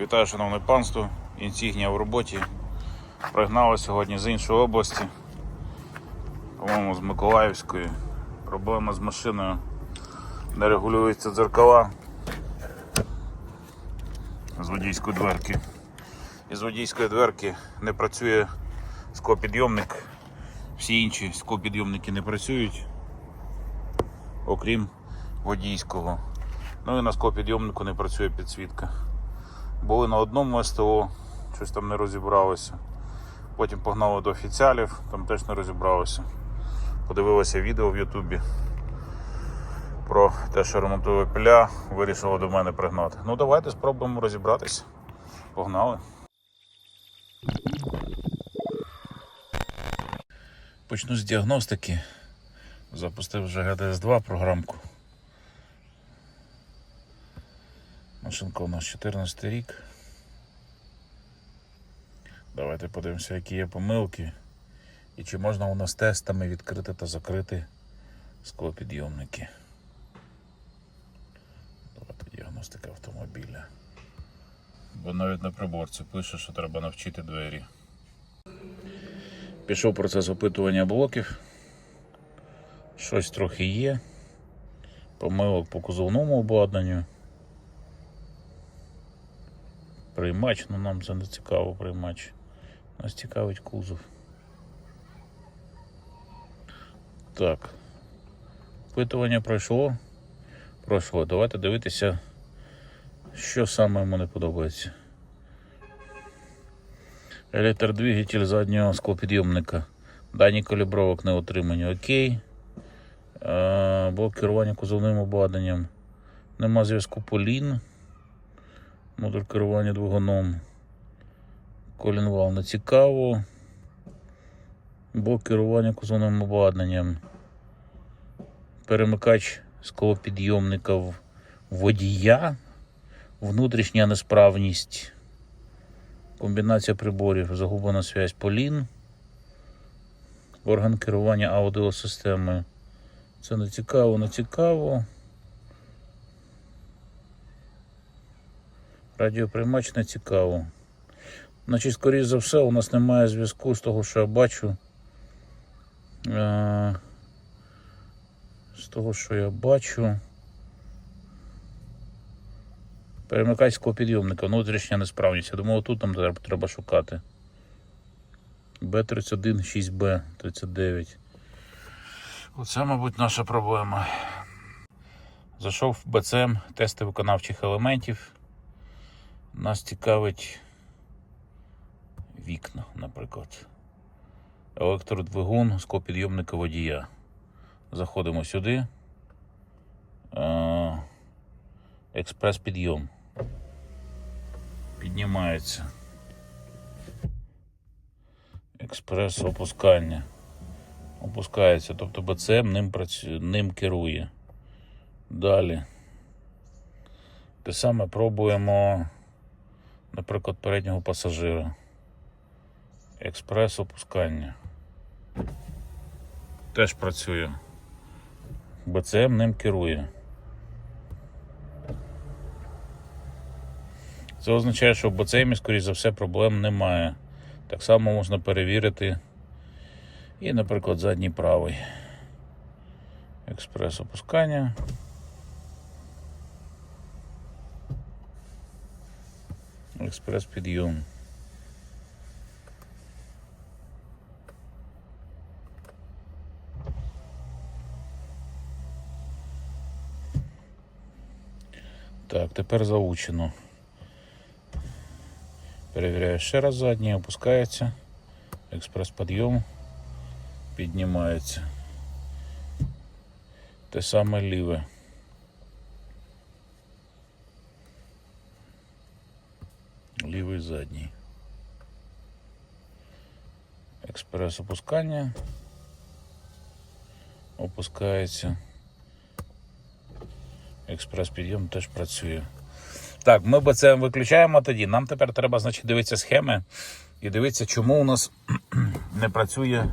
Вітаю, шановне панство. Інсігнія в роботі. Пригнали сьогодні з іншої області. По-моєму, з Миколаївської. Проблема з машиною. Не регулюються дзеркала з водійської дверки. Із водійської дверки не працює склопідйомник. Всі інші склопідйомники не працюють, окрім водійського. Ну і на склопідйомнику не працює підсвітка. Були на одному СТО, щось там не розібралося. Потім погнали до офіціалів, там теж не розібралося. Подивилися відео в Ютубі про те, що ремонтує пиля, вирішили до мене пригнати. Ну давайте спробуємо розібратися. Погнали. Почну з діагностики. Запустив вже ГДС-2 програмку. Машинка у нас 14 рік. Давайте подивимося, які є помилки і чи можна у нас тестами відкрити та закрити склопідйомники. Давайте діагностика автомобіля. Бо навіть на приборці пише, що треба навчити двері. Пішов процес опитування блоків. Щось трохи є. Помилок по кузовному обладнанню. Приймач, ну нам це не цікаво приймач. Нас цікавить кузов. Так. Опитування пройшло. Пройшло. Давайте дивитися, що саме йому не подобається. Електродвигатель заднього склопідйомника. Дані калібровок не отримані. Окей. Е, Блок керування кузовним обладнанням. Нема зв'язку полін. Модуль керування двигуном. Колінвал не цікаво. Блок керування кузовним обладнанням. Перемикач склопідйомника водія. Внутрішня несправність. Комбінація приборів. Загублена связь полін. Орган керування аудіосистемою. Це не цікаво, не цікаво. Радіоприймач не цікаво. Значить, скоріш за все, у нас немає зв'язку з того, що я бачу. Е, З того, що я бачу. Перемикач склопідйомника, внутрішня несправність. Я думаю, тут нам треба, шукати. Б31, 6Б, 39. Оце, мабуть, наша проблема. Зайшов в БЦМ, тести виконавчих елементів. Нас цікавить вікна, наприклад. Електродвигун склопідйомника водія. Заходимо сюди. Е, Експрес-підйом. Піднімається. Експрес опускання. Опускається, тобто БЦМ ним, працює, ним керує. Далі. Те саме пробуємо, наприклад, переднього пасажира. Експрес опускання. Теж працює. БЦМ ним керує. Це означає, що в БЦМі, скоріш за все, проблем немає. Так само можна перевірити і, наприклад, задній правий. Експрес опускання. Експрес підйом. Так, тепер заучено. Перевіряю ще раз задній, опускається. Експрес підйом. Піднімається. Те саме ліве. Лівий задній. Експрес опускання. Опускається. Експрес підйом теж працює. Так, ми б це виключаємо тоді. Нам тепер треба, значить, дивитися схеми і дивитися, чому у нас не працює.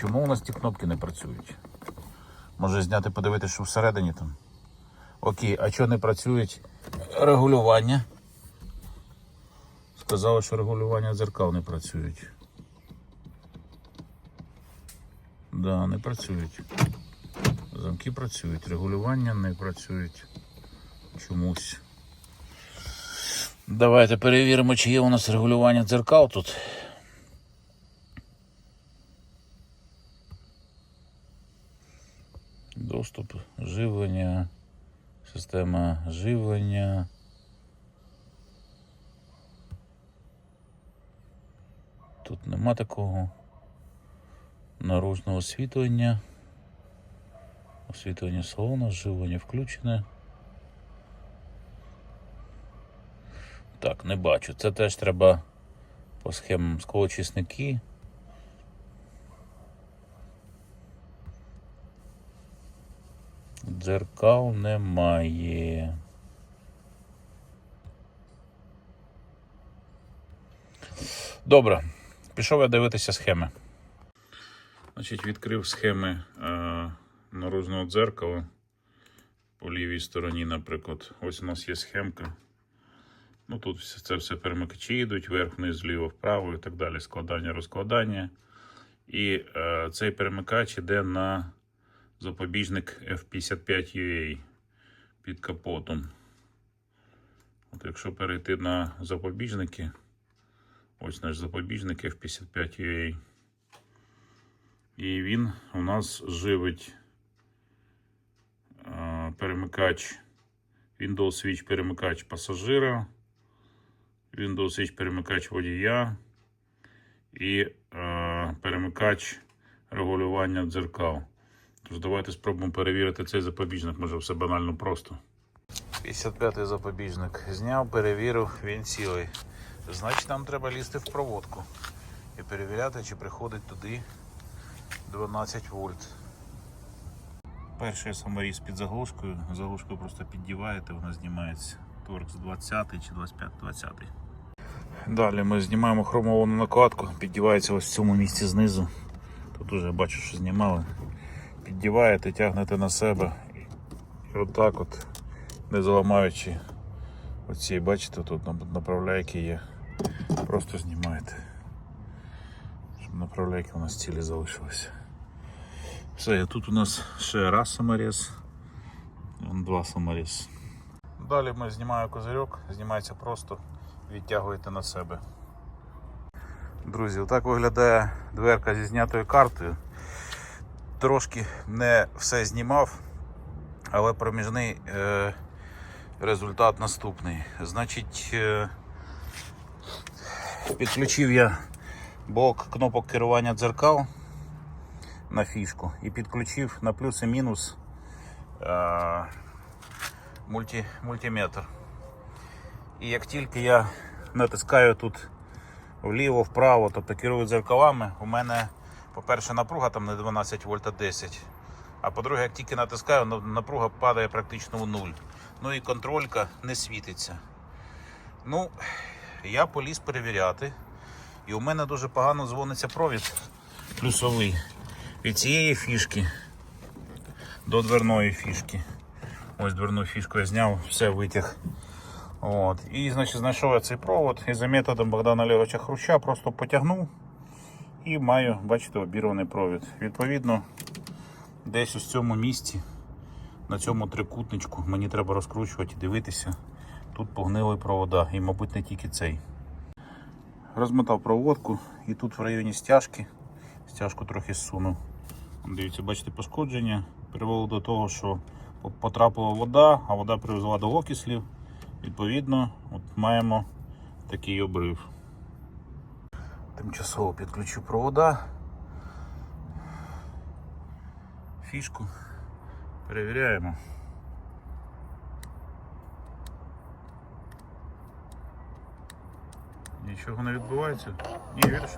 Чому у нас ті кнопки не працюють? Може зняти, подивитися, що всередині там. Окей, а чого не працюють регулювання? Сказали, що регулювання дзеркал не працюють. Да, не працюють. Замки працюють, регулювання не працюють чомусь. Давайте перевіримо, чи є у нас регулювання дзеркал тут. Доступ, живлення, система живлення. Тут нема такого наружного освітлення. Освітлення салону, живлення включене. Так, не бачу. Це теж треба по схемам склоочисники. Дзеркал немає. Добре, пішов я дивитися схеми. Значить, відкрив схеми е, наружного дзеркала. По лівій стороні, наприклад, ось у нас є схемка. Ну тут все- це все перемикачі йдуть, вверх, вниз, вліво, вправо і так далі. Складання, розкладання. І е, цей перемикач іде на запобіжник F55UA під капотом. От якщо перейти на запобіжники, ось наш запобіжник F55UA. І він у нас живить е, перемикач Windows Switch перемикач пасажира, Windows Switch перемикач водія і е, перемикач регулювання дзеркал. Тож давайте спробуємо перевірити цей запобіжник, може все банально просто. 55-й запобіжник. Зняв, перевірив, він цілий. Значить, нам треба лізти в проводку і перевіряти, чи приходить туди 12 вольт. Перший саморіз під заглушкою. Заглушку просто піддіваєте, вона знімається. Торкс 20 чи 25-20. Далі ми знімаємо хромовану накладку, піддівається ось в цьому місці знизу. Тут уже бачу, що знімали. Піддіваєте, тягнете на себе. І отак от, не заламаючи оці, бачите, тут направляйки є. Просто знімаєте. Щоб направляйки у нас цілі залишилися. Все, тут у нас ще раз саморіз, два саморіз. Далі ми знімаємо козирьок, знімається просто, відтягуєте на себе. Друзі, отак виглядає дверка зі знятою картою. Трошки не все знімав, але проміжний е, результат наступний. Значить, е, підключив я блок кнопок керування дзеркал на фішку і підключив на плюс і мінус е, мульті, мультиметр. І як тільки я натискаю тут вліво, вправо, тобто керую дзеркалами, у мене, по-перше, напруга там не 12 вольт, а 10. А по-друге, як тільки натискаю, напруга падає практично в нуль. Ну і контролька не світиться. Ну, я поліз перевіряти. І у мене дуже погано дзвониться провід плюсовий від цієї фішки до дверної фішки. Ось дверну фішку я зняв, все витяг. От. І значить, знайшов я цей провод і за методом Богдана Левича Хруща просто потягнув і маю, бачите, обірваний провід. Відповідно, десь у цьому місці, на цьому трикутничку, мені треба розкручувати і дивитися. Тут погнили провода, і, мабуть, не тільки цей. Розмотав проводку і тут в районі стяжки, стяжку трохи зсунув. Дивіться, бачите, пошкодження привело до того, що потрапила вода, а вода привезла до окислів. Відповідно, от маємо такий обрив. Тимчасово підключу провода. Фішку перевіряємо. Нічого не відбувається. Ні, вірш,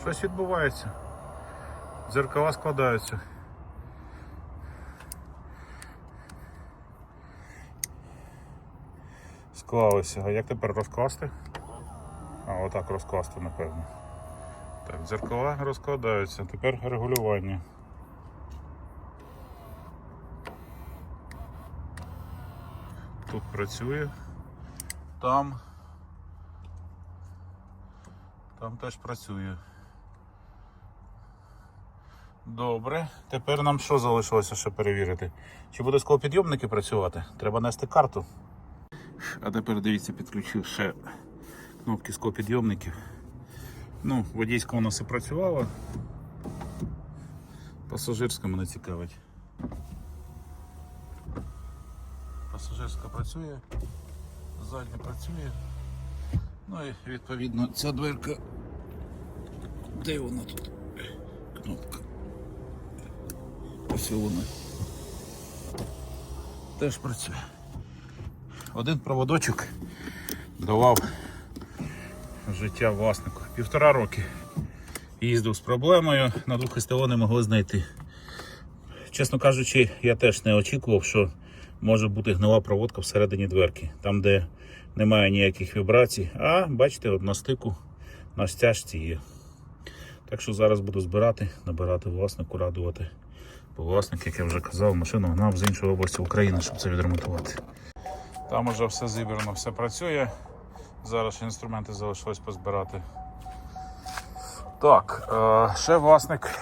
щось відбувається. Дзеркала складаються. Склалися. А як тепер розкласти? А, отак розкласти, напевно. Так, дзеркала розкладаються. Тепер регулювання. Тут працює. Там Там теж працює. Добре. Тепер нам що залишилося ще перевірити? Чи буде склопідйомники працювати? Треба нести карту. А тепер дивіться, підключив ще кнопки склопідйомників. Ну, водійська у нас і працювала. Пасажирська мене цікавить. Пасажирська працює, задня працює. Ну і відповідно ця дверка. Де вона тут? Кнопка. Ось вона. Теж працює. Один проводочок давав життя власнику. Півтора роки їздив з проблемою, на двох СТО не могли знайти. Чесно кажучи, я теж не очікував, що може бути гнила проводка всередині дверки, там, де немає ніяких вібрацій. А бачите, от на стику на стяжці є. Так що зараз буду збирати, набирати власнику, радувати. Бо власник, як я вже казав, машину гнав з іншої області України, щоб це відремонтувати. Там уже все зібрано, все працює. Зараз ще інструменти залишилось позбирати. Так, е, ще власник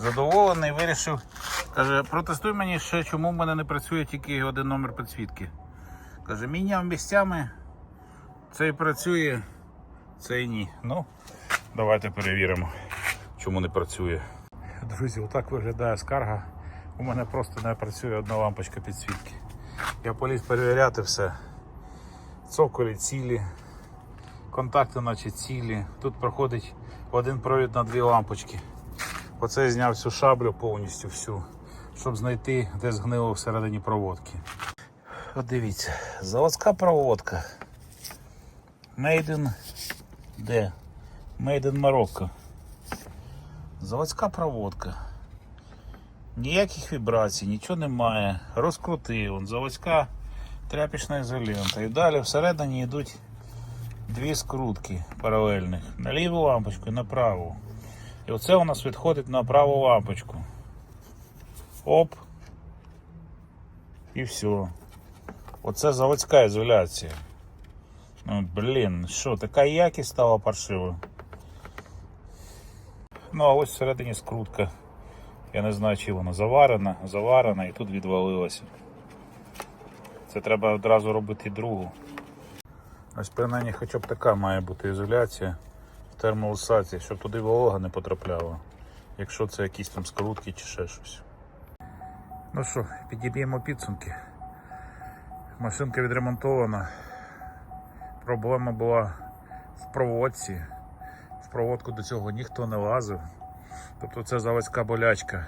задоволений, вирішив. Каже, протестуй мені ще, чому в мене не працює тільки один номер підсвітки. Каже, міняв місцями, цей працює, цей ні. Ну, давайте перевіримо, чому не працює. Друзі, отак виглядає скарга. У мене просто не працює одна лампочка підсвітки. Я поліз перевіряти все. Цоколі цілі, контакти наче цілі. Тут проходить один провід на дві лампочки. Оце я зняв всю шаблю повністю всю, щоб знайти, де згнило всередині проводки. От дивіться, заводська проводка. Made in де? Made in Morocco. Заводська проводка. Ніяких вібрацій, нічого немає. Розкрутив, заводська тряпічна ізолента. І далі всередині йдуть дві скрутки паралельних. На ліву лампочку і на праву. І оце у нас відходить на праву лампочку. Оп. І все. Оце заводська ізоляція. Ну, блін, що, така якість стала паршива. Ну, а ось всередині скрутка. Я не знаю, чи вона заварена, заварена і тут відвалилася. Це треба одразу робити другу. Ось принаймні хоча б така має бути ізоляція в термоусаці, щоб туди волога не потрапляла. Якщо це якісь там скрутки чи ще щось. Ну що, підіб'ємо підсумки. Машинка відремонтована. Проблема була в проводці. Проводку до цього ніхто не лазив. Тобто це заводська болячка.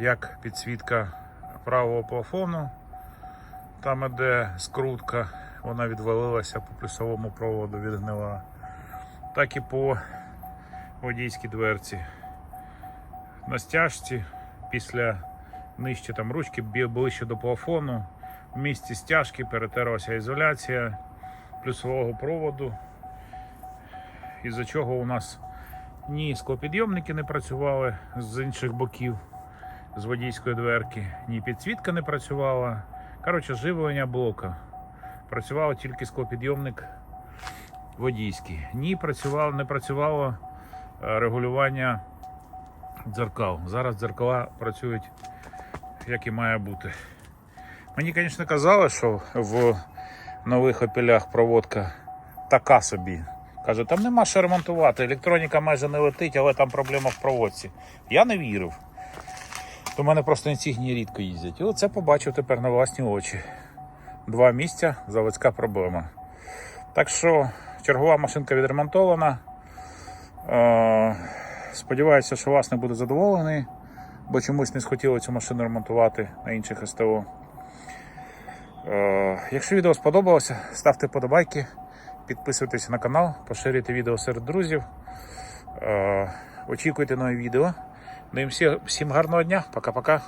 Як підсвітка правого плафону, там іде скрутка, вона відвалилася по плюсовому проводу, відгнила, так і по водійській дверці. На стяжці після нижче там ручки ближче до плафону. В місці стяжки перетерлася ізоляція плюсового проводу, із-за чого у нас ні склопідйомники не працювали з інших боків з водійської дверки, ні підсвітка не працювала. Коротше, живлення блока. Працював тільки склопідйомник водійський. Ні, працювало, не працювало е, регулювання дзеркал. Зараз дзеркала працюють як і має бути. Мені, звісно, казали, що в нових опілях проводка така собі. Каже, там нема що ремонтувати, електроніка майже не летить, але там проблема в проводці. Я не вірив. То мене просто інсігні рідко їздять. І оце побачив тепер на власні очі. Два місця, заводська проблема. Так що чергова машинка відремонтована. Е, сподіваюся, що власник буде задоволений, бо чомусь не схотіли цю машину ремонтувати на інших СТО. Е, якщо відео сподобалося, ставте подобайки, підписуйтесь на канал, поширюйте відео серед друзів. Е, очікуйте нові відео. Ну і всім гарного дня. Пока-пока.